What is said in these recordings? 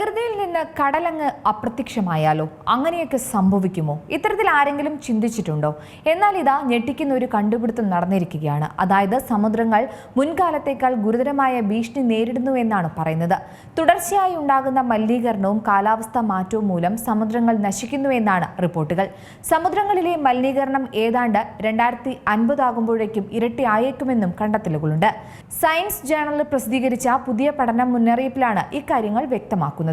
പ്രകൃതിയിൽ നിന്ന് കടലങ്ങ് അപ്രത്യക്ഷമായാലോ? അങ്ങനെയൊക്കെ സംഭവിക്കുമോ? ഇത്തരത്തിൽ ആരെങ്കിലും ചിന്തിച്ചിട്ടുണ്ടോ? എന്നാൽ ഇതാ ഞെട്ടിക്കുന്ന ഒരു കണ്ടുപിടുത്തം നടന്നിരിക്കുകയാണ്. അതായത് സമുദ്രങ്ങൾ മുൻകാലത്തേക്കാൾ ഗുരുതരമായ ഭീഷണി നേരിടുന്നു എന്നാണ് പറയുന്നത്. തുടർച്ചയായി ഉണ്ടാകുന്ന മലിനീകരണവും കാലാവസ്ഥാ മാറ്റവും മൂലം സമുദ്രങ്ങൾ നശിക്കുന്നു എന്നാണ് റിപ്പോർട്ടുകൾ. സമുദ്രങ്ങളിലെ മലിനീകരണം ഏതാണ്ട് രണ്ടായിരത്തി അൻപതാകുമ്പോഴേക്കും ഇരട്ടിയായേക്കുമെന്നും കണ്ടെത്തലുകളുണ്ട്. സയൻസ് ജേണലിൽ പ്രസിദ്ധീകരിച്ച പുതിയ പഠന മുന്നറിയിപ്പിലാണ് ഇക്കാര്യങ്ങൾ വ്യക്തമാക്കുന്നത്.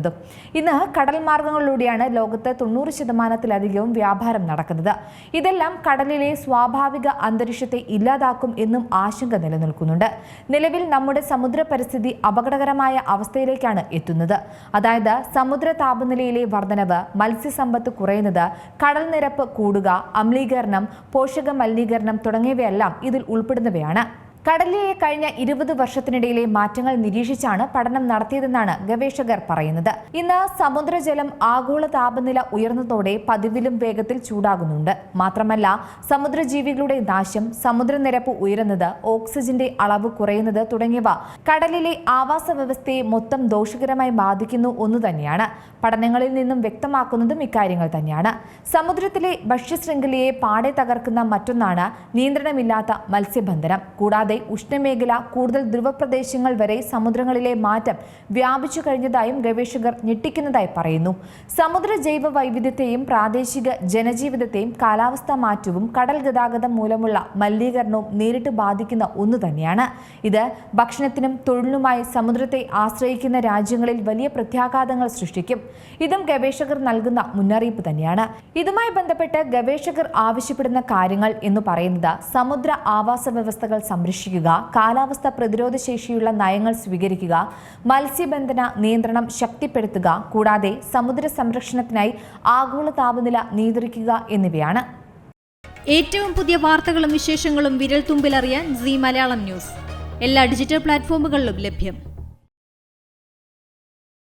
ഇന്ന് കടൽ മാർഗങ്ങളിലൂടെയാണ് ലോകത്ത് തൊണ്ണൂറ് ശതമാനത്തിലധികവും വ്യാപാരം നടക്കുന്നത്. ഇതെല്ലാം കടലിലെ സ്വാഭാവിക അന്തരീക്ഷത്തെ ഇല്ലാതാക്കും എന്നും ആശങ്ക നിലനിൽക്കുന്നുണ്ട്. നിലവിൽ നമ്മുടെ സമുദ്ര പരിസ്ഥിതി അപകടകരമായ അവസ്ഥയിലേക്കാണ് എത്തുന്നത്. അതായത് സമുദ്ര താപനിലയിലെ വർധനവ് മത്സ്യസമ്പത്ത് കുറയുന്നത് കടൽ നിരപ്പ് കൂടുക അമ്ലീകരണം പോഷക മലിനീകരണം തുടങ്ങിയവയെല്ലാം ഇതിൽ ഉൾപ്പെടുന്നവയാണ്. കടലിലെ കഴിഞ്ഞ ഇരുപത് വർഷത്തിനിടയിലെ മാറ്റങ്ങൾ നിരീക്ഷിച്ചാണ് പഠനം നടത്തിയതെന്നാണ് ഗവേഷകർ പറയുന്നത്. ഇന്ന് സമുദ്രജലം ആഗോള താപനില ഉയർന്നതോടെ പതിവിലും വേഗത്തിൽ ചൂടാകുന്നുണ്ട്. മാത്രമല്ല സമുദ്രജീവികളുടെ നാശം സമുദ്രനിരപ്പ് ഉയരുന്നത് ഓക്സിജന്റെ അളവ് കുറയുന്നത് തുടങ്ങിയവ കടലിലെ ആവാസ വ്യവസ്ഥയെ മൊത്തം ദോഷകരമായി ബാധിക്കുന്നു ഒന്നു തന്നെയാണ്. പഠനങ്ങളിൽ നിന്നും വ്യക്തമാക്കുന്നതും ഇക്കാര്യങ്ങൾ തന്നെയാണ്. സമുദ്രത്തിലെ ഭക്ഷ്യശൃംഖലയെ പാടെ തകർക്കുന്ന മറ്റൊന്നാണ് നിയന്ത്രണമില്ലാത്ത മത്സ്യബന്ധനം. കൂടാതെ ഉഷ്ണമേഖല കൂടുതൽ ധ്രുവപ്രദേശങ്ങൾ വരെ സമുദ്രങ്ങളിലെ മാറ്റം വ്യാപിച്ചു കഴിഞ്ഞതായും ഗവേഷകർ ഞെട്ടിക്കുന്നതായി പറയുന്നു. സമുദ്ര ജൈവ വൈവിധ്യത്തെയും പ്രാദേശിക ജനജീവിതത്തെയും കാലാവസ്ഥാ മാറ്റവും കടൽ ഗതാഗതം മൂലമുള്ള മലിനീകരണവും നേരിട്ട് ബാധിക്കുന്ന ഒന്നു തന്നെയാണ്. ഇത് ഭക്ഷണത്തിനും തൊഴിലിനുമായി സമുദ്രത്തെ ആശ്രയിക്കുന്ന രാജ്യങ്ങളിൽ വലിയ പ്രത്യാഘാതങ്ങൾ സൃഷ്ടിക്കും. ഇതും ഗവേഷകർ നൽകുന്ന മുന്നറിയിപ്പ് തന്നെയാണ്. ഇതുമായി ബന്ധപ്പെട്ട് ഗവേഷകർ ആവശ്യപ്പെടുന്ന കാര്യങ്ങൾ എന്ന് പറയുന്നത് സമുദ്ര ആവാസ വ്യവസ്ഥകൾ സംരക്ഷിക്കുക കാലാവസ്ഥ പ്രതിരോധ ശേഷിയുള്ള നയങ്ങൾ സ്വീകരിക്കുക മത്സ്യബന്ധന നിയന്ത്രണം ശക്തിപ്പെടുത്തുക കൂടാതെ സമുദ്ര സംരക്ഷണത്തിനായി ആഗോള താപനില നിയന്ത്രിക്കുക എന്നിവയാണ്. ഏറ്റവും പുതിയ വാർത്തകളും വിശേഷങ്ങളും വിരൽ തുമ്പിലറിയാൻ സി മലയാളം ന്യൂസ്. എല്ലാ ഡിജിറ്റൽ പ്ലാറ്റ്ഫോമുകളിലും ലഭ്യം.